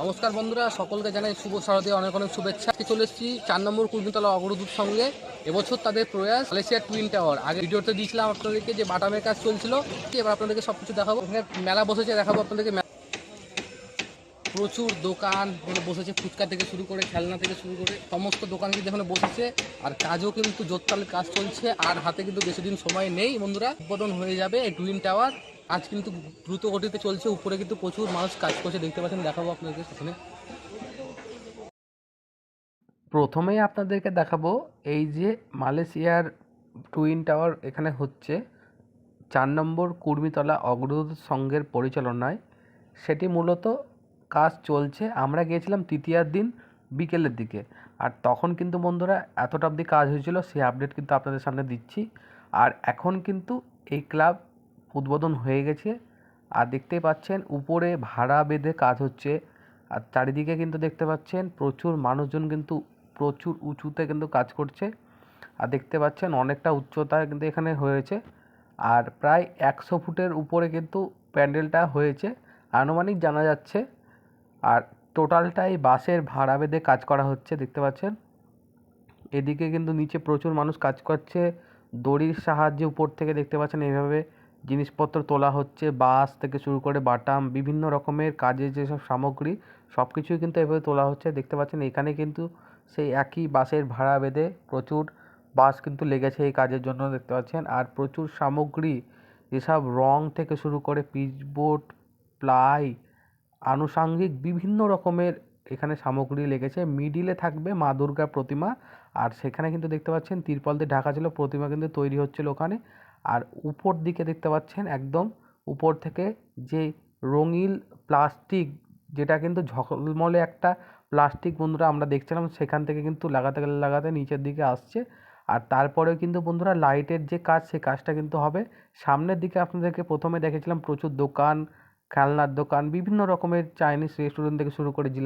নমস্কার বন্ধুরা, সকলকে জানাই শুভ শারদীয় অনেক অনেক শুভেচ্ছা। চলে এসেছি চার নম্বর কুর্মিতলা অগ্রদূত সঙ্গে। এবছর তাদের প্রয়াস মালয়েশিয়ার টুইন টাওয়ার আগে ভিডিওতে দিয়েছিলাম আপনাদেরকে যে বাটামের কাজ চলছিল। এবার আপনাদেরকে সব কিছু দেখাবো মেলা বসেছে, দেখাবো আপনাদেরকে প্রচুর দোকান এখানে বসেছে, ফুচকা থেকে শুরু করে, খেলনা থেকে শুরু করে, সমস্ত দোকান কিন্তু এখানে বসেছে। আর কাজও কিন্তু জোরতালে কাজ চলছে, আর হাতে কিন্তু বেশি দিন সময় নেই বন্ধুরা। উদ্বোধন হয়ে যাবে এই টুইন টাওয়ার আজ কিন্তু দ্রুত গতিতে চলছে। উপরে কিন্তু প্রচুর মানুষ কাজ করছে। দেখতে পাচ্ছেন, দেখাবো আপনাদের সেখানে। প্রথমেই আপনাদেরকে দেখাবো এই যে মালয়েশিয়ার টুইন টাওয়ার এখানে হচ্ছে। চার নম্বর কুর্মিতলা অগ্রদূত সংঘের পরিচালনায়। সেটি মূলত কাজ চলছে। আমরা গিয়েছিলাম তৃতীয়ার দিন বিকেলের দিকে। আর তখন কিন্তু বন্ধুরা এতটা অবধি কাজ হয়েছিল, সেই আপডেট কিন্তু আপনাদের সামনে দিচ্ছি। আর এখন কিন্তু এই ক্লাব উদ্বোধন হয়ে গেছে। আর দেখতেই পাচ্ছেন, উপরে ভাড়া বেঁধে কাজ হচ্ছে। আর চারিদিকে কিন্তু দেখতে পাচ্ছেন, প্রচুর মানুষজন কিন্তু প্রচুর উঁচুতে কিন্তু কাজ করছে। আর দেখতে পাচ্ছেন, অনেকটা উচ্চতা কিন্তু এখানে হয়েছে। আর প্রায় একশো ফুটের উপরে কিন্তু প্যান্ডেলটা হয়েছে। আনুমানিক জানা যাচ্ছে। আর টোটালটাই বাসের ভাড়া বেঁধে কাজ করা হচ্ছে, দেখতে পাচ্ছেন। এদিকে কিন্তু নিচে প্রচুর মানুষ কাজ করছে। দড়ির সাহায্যে উপর থেকে দেখতে পাচ্ছেন, এইভাবে জিনিসপত্র তোলা হচ্ছে, বাস থেকে শুরু করে বাটাম, বিভিন্ন রকমের কাজের যেসব সামগ্রী সব কিছুই কিন্তু এভাবে তোলা হচ্ছে। দেখতে পাচ্ছেন, এখানে কিন্তু সেই একই বাসের ভাড়া বেঁধে প্রচুর বাস কিন্তু লেগেছে এই কাজের জন্য দেখতে পাচ্ছেন। আর প্রচুর সামগ্রী, যেসব রং থেকে শুরু করে পিচবোর্ড, প্লাই, আনুষাঙ্গিক বিভিন্ন রকমের এখানে সামগ্রী লেগেছে। মিডিলে থাকবে মা দুর্গার প্রতিমা। আর সেখানে কিন্তু দেখতে পাচ্ছেন তিরপল দিয়ে ঢাকা ছিল, প্রতিমা কিন্তু তৈরি হচ্ছিল ওখানে। আর উপর দিকে দেখতে পাচ্ছেন একদম উপর থেকে যে রঙিন প্লাস্টিক, যেটা কিন্তু ঝলমলে একটা প্লাস্টিক বন্ধুরা আমরা দেখছিলাম, সেখান থেকে কিন্তু লাগাতে গেলে লাগাতে নিচের দিকে আসছে। আর তারপরেও কিন্তু বন্ধুরা লাইটের যে কাজ, সেই কাজটা কিন্তু হবে। সামনের দিকে আপনাদেরকে প্রথমে দেখেছিলাম প্রচুর দোকান, খেলনার দোকান, বিভিন্ন রকমের চাইনিজ রেস্টুরেন্ট থেকে শুরু করে জিলা